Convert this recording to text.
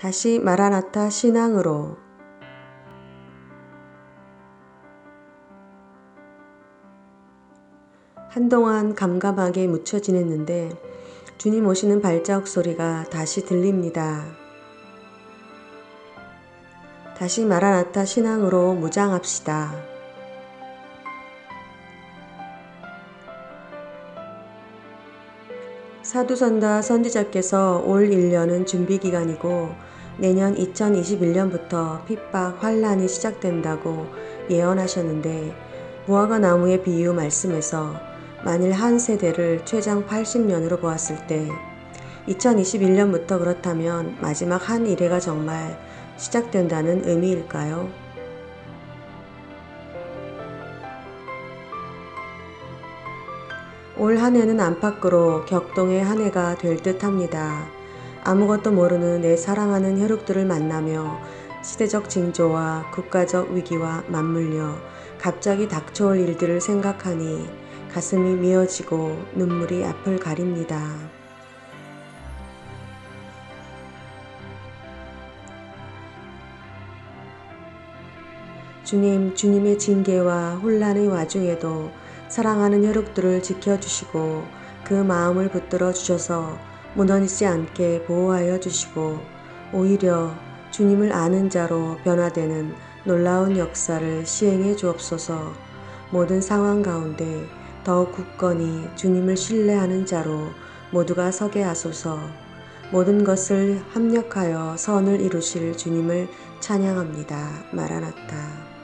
다시 마라나타 신앙으로 한동안 감감하게 묻혀 지냈는데 주님 오시는 발자국 소리가 다시 들립니다. 다시 마라나타 신앙으로 무장합시다. 사두선다 선지자께서 올 1년은 준비 기간이고 내년 2021년부터 핍박 환란이 시작된다고 예언하셨는데 무화과 나무의 비유 말씀에서 만일 한 세대를 최장 80년으로 보았을 때 2021년부터 그렇다면 마지막 한 일회가 정말 시작된다는 의미일까요? 올 한 해는 안팎으로 격동의 한 해가 될 듯 합니다. 아무것도 모르는 내 사랑하는 혈육들을 만나며 시대적 징조와 국가적 위기와 맞물려 갑자기 닥쳐올 일들을 생각하니 가슴이 미어지고 눈물이 앞을 가립니다. 주님, 주님의 징계와 혼란의 와중에도 사랑하는 혈육들을 지켜주시고 그 마음을 붙들어 주셔서 무너지지 않게 보호하여 주시고 오히려 주님을 아는 자로 변화되는 놀라운 역사를 시행해 주옵소서 모든 상황 가운데 더욱 굳건히 주님을 신뢰하는 자로 모두가 서게 하소서 모든 것을 합력하여 선을 이루실 주님을 찬양합니다. 마라나타.